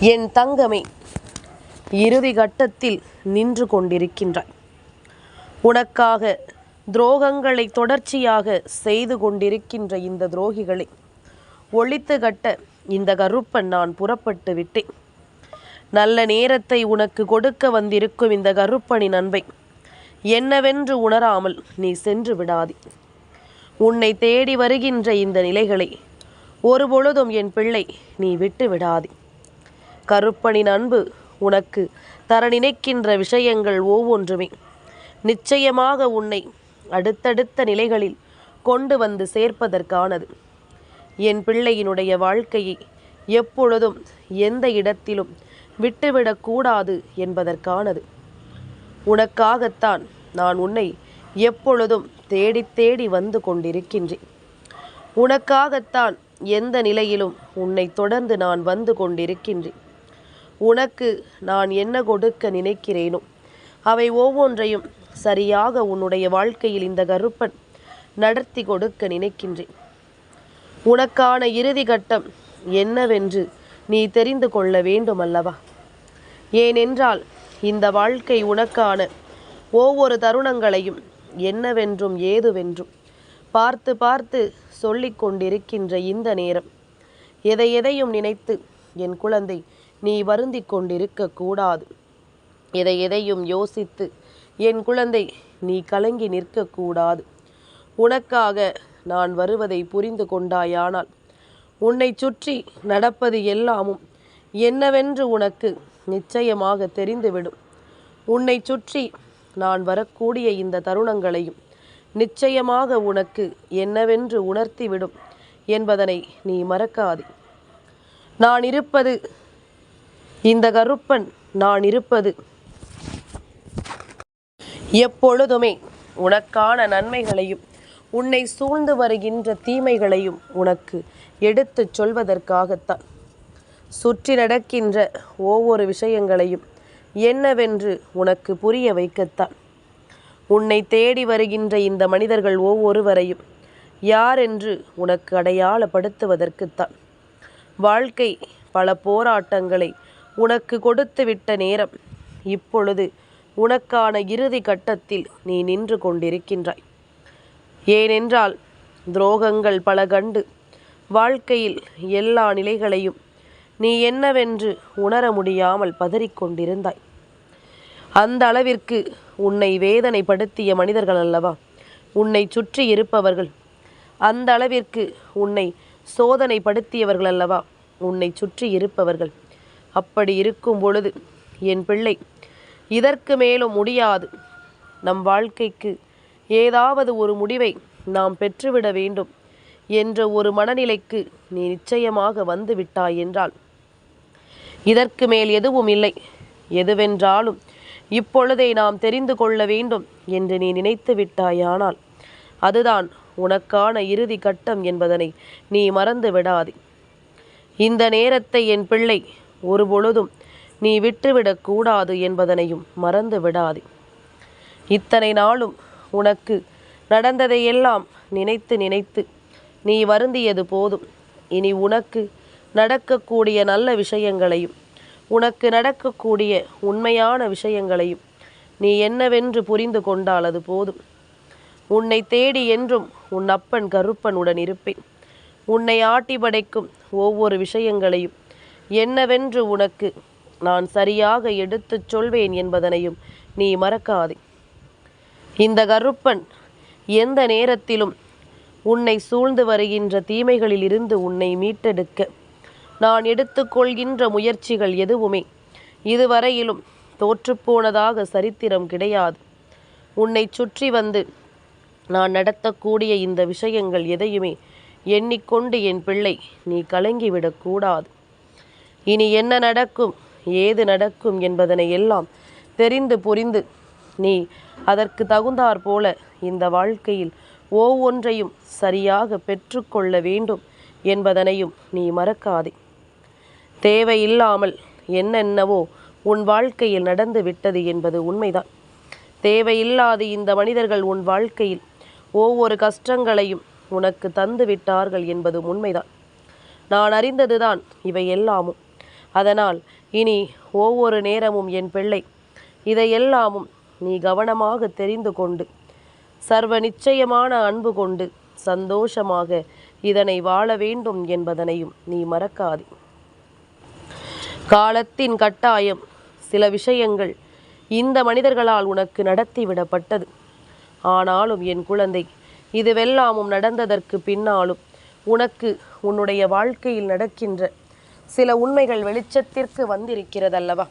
என் தங்கமே இறுதி கட்டத்தில் நின்று கொண்டிருக்கின்றாய். உனக்காக துரோகங்களை தொடர்ச்சியாக செய்து கொண்டிருக்கின்ற இந்த துரோகிகளை ஒழித்து கட்ட இந்த கருப்பன் நான் புறப்பட்டு விட்டேன். நல்ல நேரத்தை உனக்கு கொடுக்க வந்திருக்கும் இந்த கருப்பனின் அன்பை என்னவென்று உணராமல் நீ சென்று விடாதே. உன்னை தேடி வருகின்ற இந்த நிலைகளை ஒருபொழுதும் என் பிள்ளை நீ விட்டு விடாதே. கருப்பனின் அன்பு உனக்கு தர நினைக்கின்ற விஷயங்கள் ஒவ்வொன்றுமே. நிச்சயமாக உன்னை அடுத்தடுத்த நிலைகளில் கொண்டு வந்து சேர்ப்பதற்கானது. என் பிள்ளையினுடைய வாழ்க்கையை எப்பொழுதும் எந்த இடத்திலும் விட்டுவிடக்கூடாது என்பதற்கானது. உனக்காகத்தான் நான் உன்னை எப்பொழுதும் தேடி தேடி வந்து கொண்டிருக்கின்றேன். உனக்காகத்தான் எந்த நிலையிலும் உன்னை தொடர்ந்து நான் வந்து கொண்டிருக்கின்றேன். உனக்கு நான் என்ன கொடுக்க நினைக்கிறேனோ? அவை ஒவ்வொன்றையும் சரியாக உன்னுடைய வாழ்க்கையில் இந்த கருப்பன் நடத்தி கொடுக்க நினைக்கின்றேன். உனக்கான இறுதி கட்டம் என்னவென்று நீ தெரிந்து கொள்ள வேண்டும் அல்லவா ஏனென்றால் இந்த வாழ்க்கை உனக்கான ஒவ்வொரு தருணங்களையும் என்னவென்றும் ஏதுவென்றும் பார்த்து பார்த்து சொல்லிக் கொண்டிருக்கின்ற இந்த நேரம். எதை எதையும் நினைத்து என் குழந்தை நீ வருந்தி கொண்டிருக்க கூடாது. எதை எதையும் யோசித்து என் குழந்தை நீ கலங்கி நிற்கக்கூடாது உனக்காக நான் வருவதை புரிந்து கொண்டாயானால் உன்னை சுற்றி நடப்பது எல்லாமும் என்னவென்று உனக்கு நிச்சயமாக தெரிந்துவிடும். உன்னை சுற்றி நான் வரக்கூடிய இந்த தருணங்களையும் நிச்சயமாக உனக்கு என்னவென்று உணர்த்திவிடும் என்பதனை நீ மறக்காதே. நான் இருப்பது இந்த கருப்பன் நான் இருப்பது. எப்பொழுதுமே உனக்கான நன்மைகளையும் உன்னை சூழ்ந்து வருகின்ற தீமைகளையும் உனக்கு எடுத்துச் சொல்வதற்காகத்தான். சுற்றி நடக்கின்ற ஒவ்வொரு விஷயங்களையும் என்னவென்று உனக்கு புரிய வைக்கத்தான். உன்னை தேடி வருகின்ற இந்த மனிதர்கள் ஒவ்வொருவரையும் யார் என்று உனக்கு அடையாளப்படுத்துவதற்குத்தான். வாழ்க்கை பல போராட்டங்களை உனக்கு கொடுத்துவிட்ட நேரம். இப்பொழுது உனக்கான இறுதி கட்டத்தில் நீ நின்று கொண்டிருக்கின்றாய். ஏனென்றால் துரோகங்கள் பல கண்டு வாழ்க்கையில் எல்லா நிலைகளையும் நீ என்னவென்று உணர முடியாமல் பதறிக்கொண்டிருந்தாய். அந்த அளவிற்கு உன்னை வேதனைப்படுத்திய மனிதர்கள் அல்லவா? உன்னை சுற்றி இருப்பவர்கள். அந்த அளவிற்கு உன்னை சோதனைப்படுத்தியவர்கள் அல்லவா? உன்னை சுற்றி இருப்பவர்கள். அப்படி இருக்கும் பொழுது என் பிள்ளை இதற்கு மேலும் முடியாது. நம் வாழ்க்கைக்கு ஏதாவது ஒரு முடிவை நாம் பெற்றுவிட வேண்டும் என்ற ஒரு மனநிலைக்கு நீ நிச்சயமாக வந்து விட்டாய் என்றால் இதற்கு மேல் எதுவும் இல்லை. எதுவென்றாலும் இப்பொழுதே நாம் தெரிந்து கொள்ள வேண்டும் என்று நீ நினைத்து விட்டாயானால் அதுதான் உனக்கான இறுதி கட்டம் என்பதனை நீ மறந்து விடாதே. இந்த நேரத்தை என் பிள்ளை ஒரு பொழுதும் நீ விட்டுவிடக்கூடாது என்பதனையும் மறந்து விடாதே. இத்தனை நாளும் உனக்கு நடந்ததையெல்லாம் நினைத்து நினைத்து நீ வருந்தியது போதும். இனி உனக்கு நடக்கக்கூடிய நல்ல விஷயங்களையும் உனக்கு நடக்கக்கூடிய உண்மையான விஷயங்களையும் நீ என்னவென்று புரிந்து கொண்டால் அது போதும். உன்னை தேடி என்றும் உன் அப்பன் கருப்பனுடன் இருப்பேன். உன்னை ஆட்டி படைக்கும் ஒவ்வொரு விஷயங்களையும் என்னவென்று உனக்கு நான் சரியாக எடுத்துச் சொல்வேன் என்பதனையும் நீ மறக்காதே. இந்த கருப்பன் எந்த நேரத்திலும் உன்னை சூழ்ந்து வருகின்ற தீமைகளில் இருந்து உன்னை மீட்டெடுக்க நான் எடுத்துக்கொள்கின்ற முயற்சிகள் எதுவுமே இதுவரையிலும் தோற்றுப்போனதாக சரித்திரம் கிடையாது. உன்னை சுற்றி வந்து நான் நடத்தக்கூடிய இந்த விஷயங்கள் எதையுமே எண்ணிக்கொண்டு என் பிள்ளை நீ கலங்கிவிடக்கூடாது இனி என்ன நடக்கும்? ஏது நடக்கும் என்பதனை எல்லாம் தெரிந்து புரிந்து நீ அதற்கு தகுந்தாற் போல இந்த வாழ்க்கையில் ஒவ்வொன்றையும் சரியாக பெற்றுக்கொள்ள வேண்டும் என்பதனையும் நீ மறக்காதே. தேவையில்லாமல் என்னென்னவோ உன் வாழ்க்கையில் நடந்து விட்டது என்பது உண்மைதான். தேவையில்லாது இந்த மனிதர்கள் உன் வாழ்க்கையில் ஒவ்வொரு கஷ்டங்களையும் உனக்கு தந்து விட்டார்கள் என்பது உண்மைதான். நான் அறிந்ததுதான் இவை எல்லாமும் அதனால் இனி ஒவ்வொரு நேரமும் என் பிள்ளை இதையெல்லாமும் நீ கவனமாக தெரிந்து கொண்டு சர்வ நிச்சயமான அன்பு கொண்டு சந்தோஷமாக இதனை வாழ வேண்டும் என்பதனையும் நீ மறக்காதே. காலத்தின் கட்டாயம் சில விஷயங்கள் இந்த மனிதர்களால் உனக்கு நடத்திவிடப்பட்டது ஆனாலும் என் குழந்தை இதுவெல்லாமும் நடந்ததற்கு பின்னாலும் உனக்கு உன்னுடைய வாழ்க்கையில் நடக்கின்ற சில உண்மைகள் வெளிச்சத்திற்கு வந்திருக்கிறதல்லவா?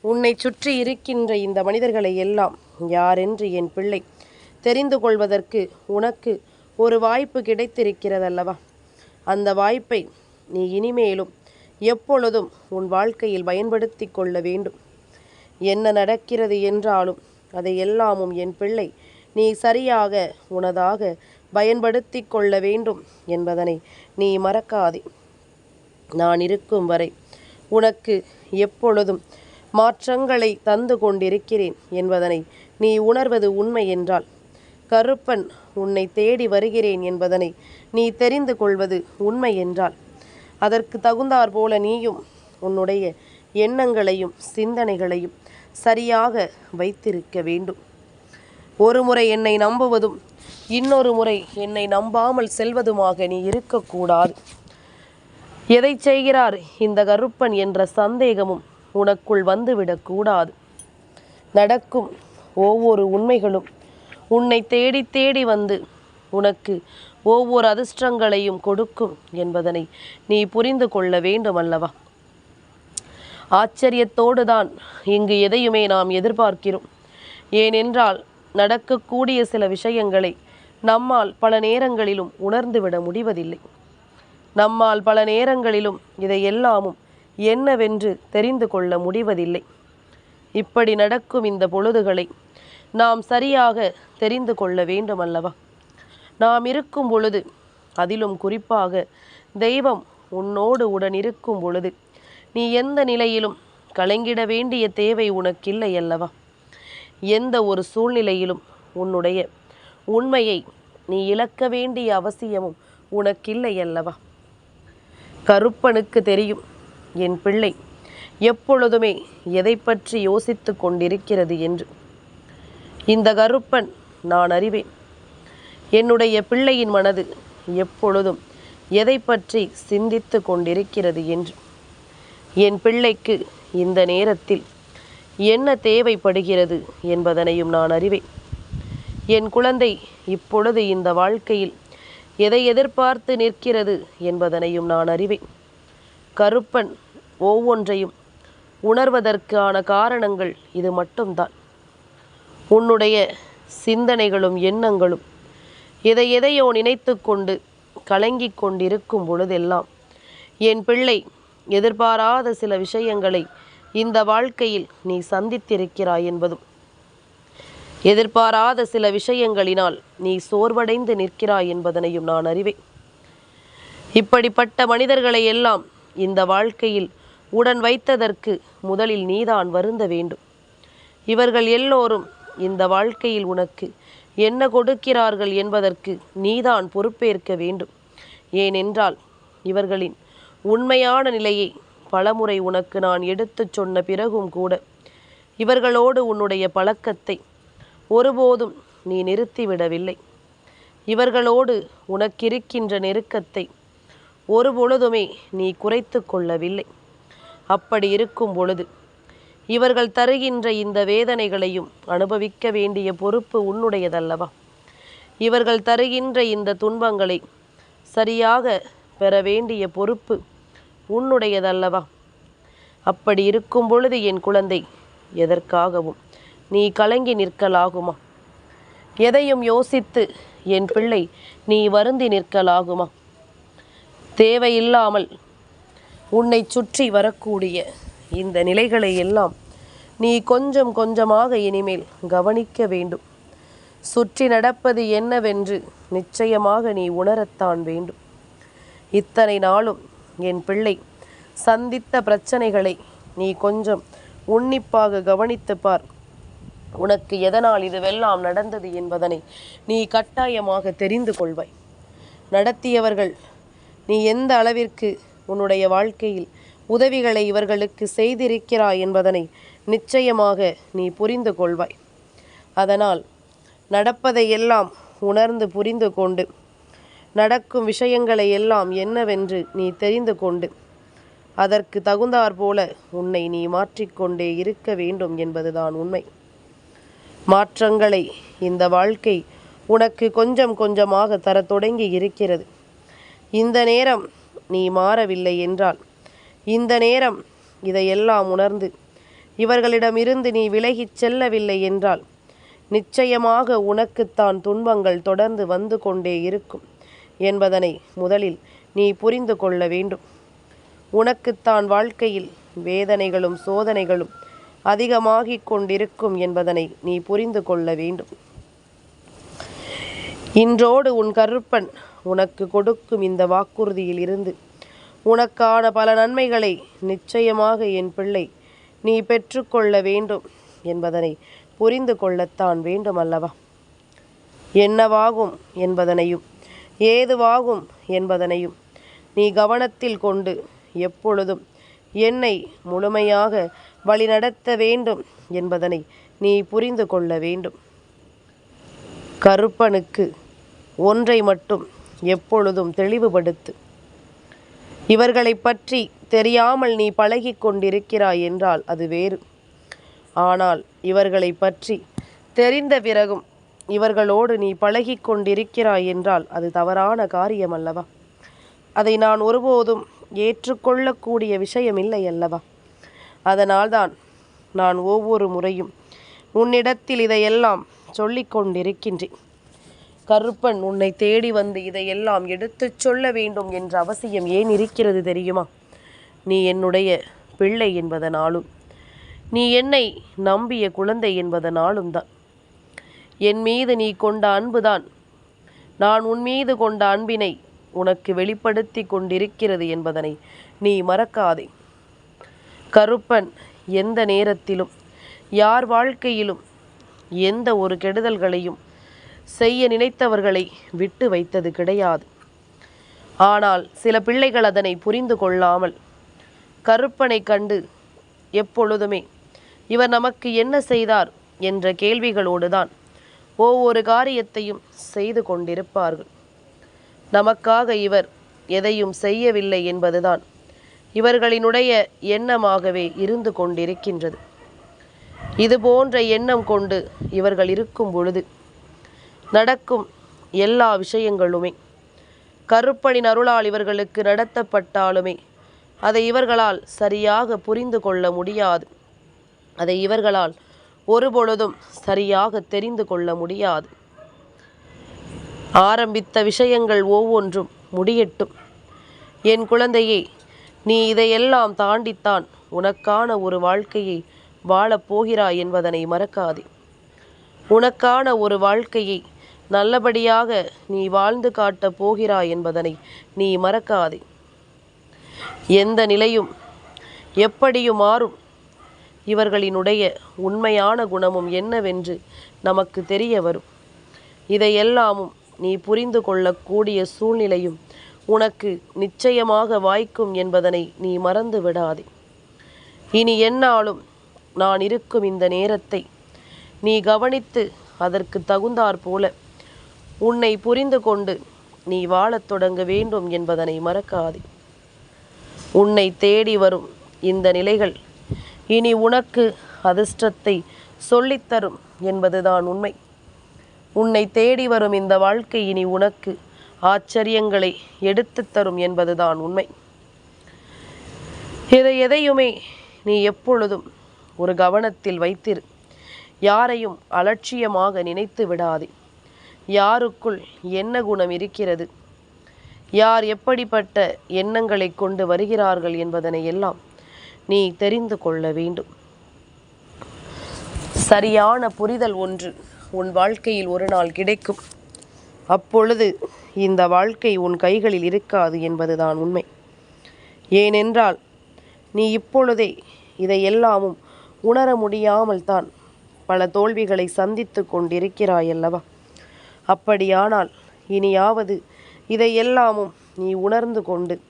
உன்னை சுற்றி இருக்கின்ற இந்த மனிதர்களை எல்லாம் யாரென்று என் பிள்ளை? தெரிந்து கொள்வதற்கு உனக்கு ஒரு வாய்ப்பு கிடைத்திருக்கிறதல்லவா? அந்த வாய்ப்பை நீ இனிமேலும் எப்பொழுதும் உன் வாழ்க்கையில் பயன்படுத்தி கொள்ள வேண்டும். என்ன நடக்கிறது என்றாலும் அதை எல்லாமும் என் பிள்ளை நீ சரியாக உனதாக பயன்படுத்தி கொள்ள வேண்டும் என்பதனை நீ மறக்காதே. நான் இருக்கும் வரை உனக்கு எப்பொழுதும் மாற்றங்களை தந்து கொண்டிருக்கிறேன் என்பதனை நீ உணர்வது உண்மை என்றால் கருப்பன் உன்னை தேடி வருகிறேன் என்பதனை நீ தெரிந்து கொள்வது உண்மை என்றால் அதற்கு தகுந்தாற் போல நீயும் உன்னுடைய எண்ணங்களையும் சிந்தனைகளையும் சரியாக வைத்திருக்க வேண்டும். ஒரு முறை என்னை நம்புவதும் இன்னொரு முறை என்னை நம்பாமல் செல்வதுமாக நீ இருக்கக்கூடாது. எதை செய்கிறார்? இந்த கருப்பன் என்ற சந்தேகமும் உனக்குள் வந்துவிடக்கூடாது நடக்கும் ஒவ்வொரு உண்மைகளும் உன்னை தேடி தேடி வந்து உனக்கு ஒவ்வொரு அதிர்ஷ்டங்களையும் கொடுக்கும் என்பதனை நீ புரிந்து கொள்ள வேண்டும் அல்லவா ஆச்சரியத்தோடு தான் இங்கு எதையுமே நாம் எதிர்பார்க்கிறோம். ஏனென்றால் நடக்கக்கூடிய சில விஷயங்களை நம்மால் பல நேரங்களிலும் உணர்ந்துவிட முடிவதில்லை. நம்மால் பல நேரங்களிலும் இதை எல்லாமும் என்னவென்று தெரிந்து கொள்ள முடிவதில்லை. இப்படி நடக்கும் இந்த பொழுதுகளை நாம் சரியாக தெரிந்து கொள்ள வேண்டும் அல்லவா நாம் இருக்கும் பொழுது அதிலும் குறிப்பாக தெய்வம் உன்னோடு உடன் இருக்கும் பொழுது நீ எந்த நிலையிலும் கலங்கிட வேண்டிய தேவை உனக்கில்லை அல்லவா எந்த ஒரு சூழ்நிலையிலும் உன்னுடைய உண்மையை நீ இழக்க வேண்டிய அவசியமும் உனக்கில்லை அல்லவா கருப்பனுக்கு தெரியும். என் பிள்ளை எப்பொழுதுமே எதை பற்றி யோசித்து கொண்டிருக்கிறது என்று. இந்த கருப்பன் நான் அறிவேன். என்னுடைய பிள்ளையின் மனது எப்பொழுதும் எதை பற்றி சிந்தித்து கொண்டிருக்கிறது என்று. என் பிள்ளைக்கு இந்த நேரத்தில் என்ன தேவைப்படுகிறது என்பதனையும் நான் அறிவேன். என் குழந்தை இப்பொழுது இந்த வாழ்க்கையில் எதை எதிர்பார்த்து நிற்கிறது என்பதனையும் நான் அறிவேன். கருப்பன் ஒவ்வொன்றையும் உணர்வதற்கான காரணங்கள் இது மட்டும்தான். உன்னுடைய சிந்தனைகளும் எண்ணங்களும் எதை எதையோ நினைத்து கொண்டு கலங்கிக் கொண்டிருக்கும் பொழுதெல்லாம் என் பிள்ளை எதிர்பாராத சில விஷயங்களை இந்த வாழ்க்கையில் நீ சந்தித்திருக்கிறாய் என்பதும் எதிர்பாராத சில விஷயங்களினால் நீ சோர்வடைந்து நிற்கிறாய் என்பதனையும் நான் அறிவேன். இப்படிப்பட்ட மனிதர்களை எல்லாம் இந்த வாழ்க்கையில் உடன் வைத்ததற்கு முதலில் நீதான் வருந்த வேண்டும். இவர்கள் எல்லோரும் இந்த வாழ்க்கையில் உனக்கு என்ன கொடுக்கிறார்கள் என்பதற்கு நீதான் பொறுப்பேற்க வேண்டும். ஏனென்றால் இவர்களின் உண்மையான நிலையை பலமுறை உனக்கு நான் எடுத்துச் சொன்ன பிறகும் கூட இவர்களோடு உன்னுடைய பழக்கத்தை ஒருபோதும் நீ நிறுத்திவிடவில்லை. இவர்களோடு உனக்கிருக்கின்ற நெருக்கத்தை ஒரு பொழுதுமே நீ குறைத்து கொள்ளவில்லை. அப்படி இருக்கும் பொழுது இவர்கள் தருகின்ற இந்த வேதனைகளையும் அனுபவிக்க வேண்டிய பொறுப்பு உன்னுடையதல்லவா? இவர்கள் தருகின்ற இந்த துன்பங்களை சரியாக பெற வேண்டிய பொறுப்பு உன்னுடையதல்லவா? அப்படி இருக்கும் பொழுது என் குழந்தை எதற்காகவும் நீ கலங்கி நிற்கலாகுமா? எதையும் யோசித்து என் பிள்ளை நீ வருந்தி நிற்கலாகுமா? தேவையில்லாமல் உன்னை சுற்றி வரக்கூடிய இந்த நிலைகளை எல்லாம் நீ கொஞ்சம் கொஞ்சமாக இனிமேல் கவனிக்க வேண்டும். சுற்றி நடப்பது என்னவென்று நிச்சயமாக நீ உணரத்தான் வேண்டும். இத்தனை நாளும் என் பிள்ளை சந்தித்த பிரச்சனைகளை நீ கொஞ்சம் உன்னிப்பாக கவனித்து பார். உனக்கு எதனால் இதுவெல்லாம் நடந்தது என்பதனை நீ கட்டாயமாக தெரிந்து கொள்வாய். நடத்தியவர்கள் நீ எந்த அளவிற்கு உன்னுடைய வாழ்க்கையில் உதவிகளை இவர்களுக்கு செய்திருக்கிறாய் என்பதனை நிச்சயமாக நீ புரிந்து கொள்வாய். அதனால் நடப்பதையெல்லாம் உணர்ந்து புரிந்து கொண்டு நடக்கும் விஷயங்களை எல்லாம் என்னவென்று நீ தெரிந்து கொண்டு அதற்கு தகுந்தாற்போல உன்னை நீ மாற்றிக்கொண்டே இருக்க வேண்டும் என்பதுதான் உண்மை. மாற்றங்களை இந்த வாழ்க்கை உனக்கு கொஞ்சம் கொஞ்சமாக தரத் தொடங்கி இருக்கிறது. இந்த நேரம் நீ மாறவில்லை என்றால் இந்த நேரம் இதையெல்லாம் உணர்ந்து இவர்களிடமிருந்து நீ விலகிச் செல்லவில்லை என்றால் நிச்சயமாக உனக்குத்தான் துன்பங்கள் தொடர்ந்து வந்து கொண்டே இருக்கும் என்பதனை முதலில் நீ புரிந்து கொள்ள வேண்டும். உனக்குத்தான் வாழ்க்கையில் வேதனைகளும் சோதனைகளும் அதிகமாகிக் கொண்டிருக்கும் என்பதனை நீ புரிந்து கொள்ள வேண்டும். இன்றோடு உன் கருப்பன் உனக்கு கொடுக்கும் இந்த வாக்குறுதியில் இருந்து உனக்கான பல நன்மைகளை நிச்சயமாக என் பிள்ளை நீ பெற்றுக்கொள்ள வேண்டும் என்பதனை புரிந்து கொள்ளத்தான் வேண்டும் அல்லவா என்னவாகும் என்பதனையும் ஏதுவாகும் என்பதனையும் நீ கவனத்தில் கொண்டு எப்பொழுதும் என்னை முழுமையாக வழிநடத்த வேண்டும் என்பதனை நீ புரிந்து கொள்ள வேண்டும். கருப்பனுக்கு ஒன்றை மட்டும் எப்பொழுதும் தெளிவுபடுத்து. இவர்களை பற்றி தெரியாமல் நீ பழகி கொண்டிருக்கிறாய் என்றால் அது வேறு. ஆனால் இவர்களை பற்றி தெரிந்த பிறகும் இவர்களோடு நீ பழகி கொண்டிருக்கிறாய் என்றால் அது தவறான காரியம் அல்லவா அதை நான் ஒருபோதும் ஏற்றுக்கொள்ளக்கூடிய விஷயம் இல்லை அல்லவா? அதனால்தான் நான் ஒவ்வொரு முறையும் உன்னிடத்தில் இதையெல்லாம் சொல்லிக் கொண்டிருக்கின்றேன். கருப்பன் உன்னை தேடி வந்து இதையெல்லாம் எடுத்துச் சொல்ல வேண்டும் என்ற அவசியம் ஏன் இருக்கிறது தெரியுமா? நீ என்னுடைய பிள்ளை என்பதனாலும் நீ என்னை நம்பிய குழந்தை என்பதனாலும் தான். என் மீது நீ கொண்ட அன்புதான் நான் உன் மீது கொண்ட அன்பினை உனக்கு வெளிப்படுத்தி கொண்டிருக்கிறது என்பதனை நீ மறக்காதே. கருப்பன் எந்த நேரத்திலும் யார் வாழ்க்கையிலும் எந்த ஒரு கெடுதல்களையும் செய்ய நினைத்தவர்களை விட்டு வைத்தது கிடையாது. ஆனால் சில பிள்ளைகள் அதனை புரிந்து கொள்ளாமல் கருப்பனை கண்டு எப்பொழுதுமே இவர் நமக்கு என்ன செய்தார்? என்ற கேள்விகளோடுதான் ஒவ்வொரு காரியத்தையும் செய்து கொண்டிருப்பார்கள். நமக்காக இவர் எதையும் செய்யவில்லை என்பதுதான் இவர்களினுடைய எண்ணமாகவே இருந்து கொண்டிருக்கின்றது. இது போன்ற எண்ணம் கொண்டு இவர்கள் இருக்கும் பொழுது நடக்கும் எல்லா விஷயங்களுமே கருப்பனின் அருளால் இவர்களுக்கு நடத்தப்பட்டாலுமே அதை இவர்களால் சரியாக புரிந்து கொள்ள முடியாது. அதை இவர்களால் ஒருபொழுதும் சரியாக தெரிந்து கொள்ள முடியாது. ஆரம்பித்த விஷயங்கள் ஒவ்வொன்றும் முடியட்டும். என் குழந்தையை நீ இதையெல்லாம் தாண்டித்தான் உனக்கான ஒரு வாழ்க்கையை வாழப் போகிறாய் என்பதனை மறக்காதே. உனக்கான ஒரு வாழ்க்கையை நல்லபடியாக நீ வாழ்ந்து காட்டப் போகிறாய் என்பதனை நீ மறக்காதே. எந்த நிலையும் எப்படியும் மாறும். இவர்களினுடைய உண்மையான குணமும் என்னவென்று நமக்கு தெரிய வரும். இதையெல்லாமும் நீ புரிந்து கொள்ளக்கூடிய சூழ்நிலையும் உனக்கு நிச்சயமாக வாய்க்கும் என்பதனை நீ மறந்து விடாதே இனி என்னாலும் நான் இருக்கும் இந்த நேரத்தை நீ கவனித்து அதற்கு தகுந்தாற் போல உன்னை புரிந்து கொண்டு நீ வாழத் தொடங்க வேண்டும் என்பதனை மறக்காதே. உன்னை தேடி வரும் இந்த நிலைகள் இனி உனக்கு அதிர்ஷ்டத்தை சொல்லித்தரும் என்பதுதான் உண்மை. உன்னை தேடி வரும் இந்த வாழ்க்கை இனி உனக்கு ஆச்சரியங்களை எடுத்துத் தரும் என்பதுதான் உண்மை. இதை எதையுமே நீ எப்பொழுதும் ஒரு கவனத்தில் வைத்திரு. யாரையும் அலட்சியமாக நினைத்து விடாதே. யாருக்குள் என்ன குணம் இருக்கிறது? யார் எப்படிப்பட்ட எண்ணங்களை கொண்டு வருகிறார்கள் என்பதனை எல்லாம் நீ தெரிந்து கொள்ள வேண்டும். சரியான புரிதல் ஒன்று உன் வாழ்க்கையில் ஒரு நாள் கிடைக்கும். அப்பொழுது இந்த வாழ்க்கை உன் கைகளில் இருக்காது என்பதுதான் உண்மை. ஏனென்றால் நீ இப்பொழுதே இதையெல்லாமும் உணர முடியாமல் தான் பல தோல்விகளை சந்தித்து கொண்டிருக்கிறாயல்லவா? அப்படியானால் இனியாவது இதையெல்லாமும் நீ உணர்ந்து கொண்டு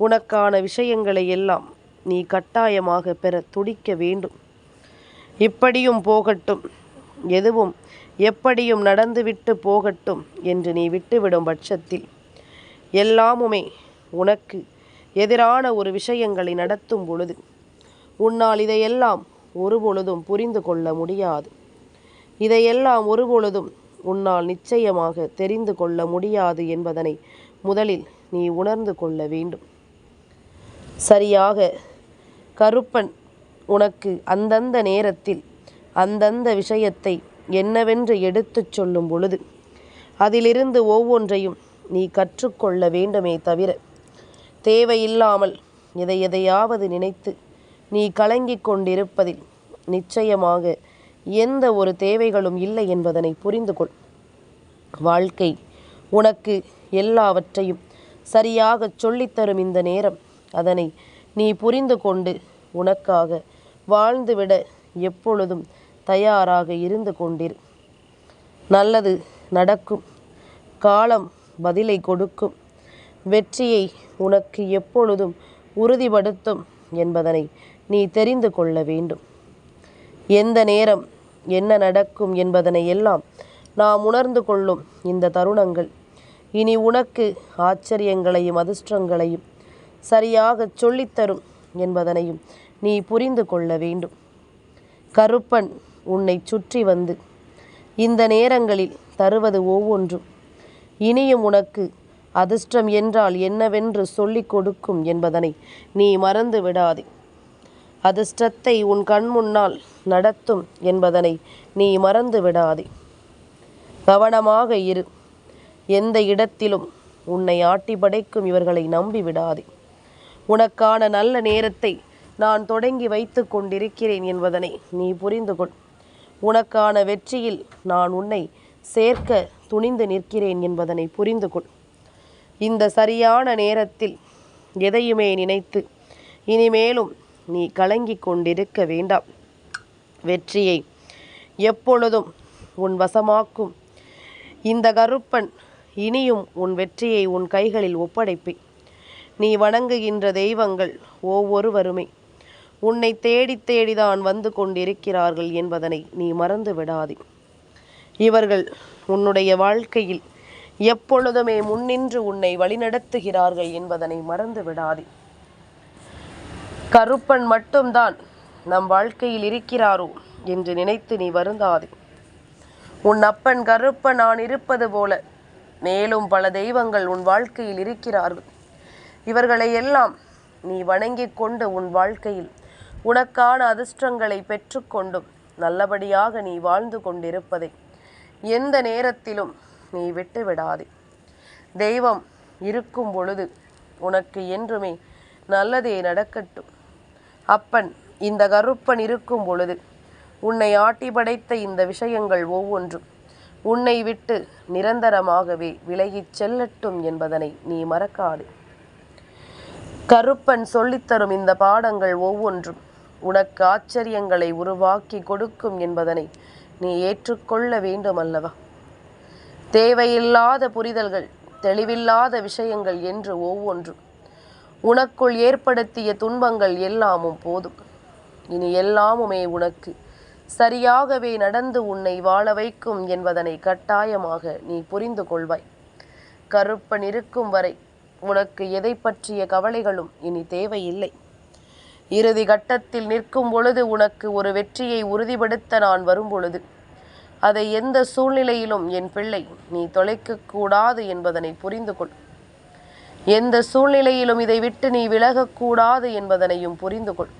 உனக்கான விஷயங்களை எல்லாம் நீ கட்டாயமாக பெற துடிக்க வேண்டும். இப்படியும் போகட்டும். எதுவும் எப்படியும் நடந்துவிட்டு போகட்டும் என்று நீ விட்டுவிடும் பட்சத்தில். எல்லாமுமே உனக்கு எதிரான ஒரு விஷயங்களை நடத்தும் பொழுது உன்னால் இதையெல்லாம் ஒருபொழுதும் புரிந்து கொள்ள முடியாது. இதையெல்லாம் ஒருபொழுதும் உன்னால் நிச்சயமாக தெரிந்து கொள்ள முடியாது என்பதனை முதலில் நீ உணர்ந்து கொள்ள வேண்டும். சரியாக கருப்பன் உனக்கு அந்தந்த நேரத்தில் அந்தந்த விஷயத்தை என்னவென்று எடுத்துச் சொல்லும் பொழுது அதிலிருந்து ஒவ்வொன்றையும் நீ கற்றுக்கொள்ள வேண்டுமே தவிர தேவையில்லாமல் எதை எதையாவது நினைத்து நீ கலங்கிக் கொண்டிருப்பதில் நிச்சயமாக எந்த ஒரு தேவைகளும் இல்லை என்பதனை புரிந்து கொள். வாழ்க்கை உனக்கு எல்லாவற்றையும் சரியாக சொல்லித்தரும் இந்த நேரம். அதனை நீ புரிந்து கொண்டு உனக்காக வாழ்ந்துவிட எப்பொழுதும் தயாராக இருந்து கொண்டிரு. நல்லது நடக்கும். காலம் பதிலை கொடுக்கும். வெற்றியை உனக்கு எப்பொழுதும் உறுதிப்படுத்தும் என்பதனை நீ தெரிந்து கொள்ள வேண்டும். எந்த நேரம் என்ன நடக்கும் என்பதனை எல்லாம் நாம் உணர்ந்து கொள்ளும் இந்த தருணங்கள். இனி உனக்கு ஆச்சரியங்களையும் அதிர்ஷ்டங்களையும் சரியாக சொல்லித்தரும் என்பதனையும் நீ புரிந்து கொள்ள வேண்டும். கருப்பன் உன்னை சுற்றி வந்து. இந்த நேரங்களில் தருவது ஒவ்வொன்றும். இனியும் உனக்கு அதிர்ஷ்டம் என்றால் என்னவென்று சொல்லிக் கொடுக்கும் என்பதனை நீ மறந்து விடாதே. அதிர்ஷ்டத்தை உன் கண் முன்னால் நடத்தும் என்பதனை நீ மறந்து விடாதே. கவனமாக இரு. எந்த இடத்திலும் உன்னை ஆட்டி படைக்கும் இவர்களை நம்பி விடாதே. உனக்கான நல்ல நேரத்தை நான் தொடங்கி வைத்து கொண்டிருக்கிறேன் என்பதனை நீ புரிந்து கொள். உனக்கான வெற்றியில் நான் உன்னை சேர்க்க துணிந்து நிற்கிறேன் என்பதனை புரிந்து கொள். இந்த சரியான நேரத்தில் எதையுமே நினைத்து இனிமேலும் நீ கலங்கிக் கொண்டிருக்க வேண்டாம். வெற்றியை எப்பொழுதும் உன் வசமாக்கும். இந்த கருப்பன் இனியும் உன் வெற்றியை உன் கைகளில் ஒப்படைப்பேன். நீ வணங்குகின்ற தெய்வங்கள் ஒவ்வொருவருமே. உன்னை தேடி தேடிதான் வந்து கொண்டிருக்கிறார்கள் என்பதனை நீ மறந்து விடாதே. இவர்கள் உன்னுடைய வாழ்க்கையில் எப்பொழுதுமே முன்னின்று உன்னை வழிநடத்துகிறார்கள் என்பதனை மறந்து விடாதே. கருப்பன் மட்டும்தான் நம் வாழ்க்கையில் இருக்கிறாரோ என்று நினைத்து நீ வருந்தாதே. உன் அப்பன் கருப்பன் நான் இருப்பது போல மேலும் பல தெய்வங்கள் உன் வாழ்க்கையில் இருக்கிறார்கள். இவர்களை எல்லாம் நீ வணங்கிக் கொண்டு உன் வாழ்க்கையில் உனக்கான அதிர்ஷ்டங்களை பெற்றுக்கொண்டும் நல்லபடியாக நீ வாழ்ந்து கொண்டிருப்பதை எந்த நேரத்திலும் நீ விட்டுவிடாதே. தெய்வம் இருக்கும் பொழுது உனக்கு என்றுமே நல்லதே நடக்கட்டும். அப்பன் இந்த கருப்பன் இருக்கும் பொழுது உன்னை ஆட்டி படைத்த இந்த விஷயங்கள் ஒவ்வொன்றும் உன்னை விட்டு நிரந்தரமாகவே விலகிச் செல்லட்டும் என்பதனை நீ மறக்காது. கருப்பன் சொல்லித்தரும் இந்த பாடங்கள் ஒவ்வொன்றும் உனக்கு ஆச்சரியங்களை உருவாக்கி கொடுக்கும் என்பதனை நீ ஏற்றுக்கொள்ள வேண்டும் அல்லவா? தேவையில்லாத புரிதல்கள் தெளிவில்லாத விஷயங்கள் என்று ஒவ்வொன்றும் உனக்குள் ஏற்படுத்திய துன்பங்கள் எல்லாமும் போதும். இனி எல்லாமுமே உனக்கு சரியாகவே நடந்து உன்னை வாழ வைக்கும் என்பதனை கட்டாயமாக நீ புரிந்து கொள்வாய். கருப்பன் இருக்கும் வரை உனக்கு எதை பற்றிய கவலைகளும் இனி தேவையில்லை. இறுதி கட்டத்தில் நிற்கும் பொழுது உனக்கு ஒரு வெற்றியை உறுதிப்படுத்த நான் வரும் பொழுது. அதை எந்த சூழ்நிலையிலும் என் பிள்ளை நீ தொலைக்கக்கூடாது என்பதனை புரிந்து கொள் எந்த சூழ்நிலையிலும் இதை விட்டு நீ விலகக்கூடாது என்பதனையும் புரிந்து கொள்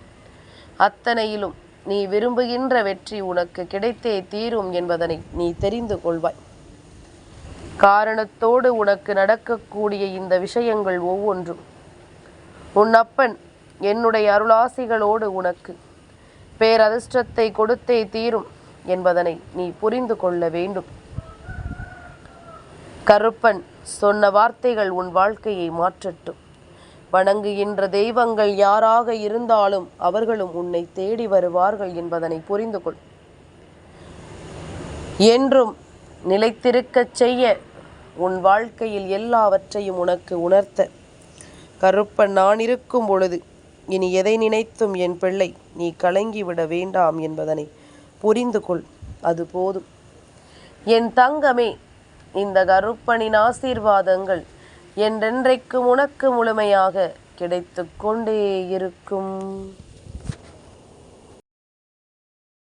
அத்தனையிலும் நீ விரும்புகின்ற வெற்றி உனக்கு கிடைத்தே தீரும் என்பதனை நீ தெரிந்து கொள்வாய். காரணத்தோடு உனக்கு நடக்கக்கூடிய இந்த விஷயங்கள் ஒவ்வொன்றும். உன் அப்பன் என்னுடைய அருளாசிகளோடு உனக்கு. பேரதிர்ஷ்டத்தை கொடுத்தே தீரும் என்பதனை நீ புரிந்து கொள்ள வேண்டும். கருப்பன் சொன்ன வார்த்தைகள் உன் வாழ்க்கையை மாற்றட்டும். வணங்குகின்ற தெய்வங்கள் யாராக இருந்தாலும் அவர்களும் உன்னை தேடி வருவார்கள் என்பதனை புரிந்து கொள். என்றும் நிலைத்திருக்கச் செய்ய உன் வாழ்க்கையில் எல்லாவற்றையும் உனக்கு உணர்த்த. கருப்பன் நான் இருக்கும் பொழுது இனி எதை நினைத்தும் என் பிள்ளை நீ கலங்கிவிட வேண்டாம் என்பதனை புரிந்து கொள் அது போதும். என் தங்கமே இந்த கருப்பனின் ஆசீர்வாதங்கள் என்றென்றைக்கும் உனக்கு முழுமையாக கிடைத்து கொண்டே இருக்கும்.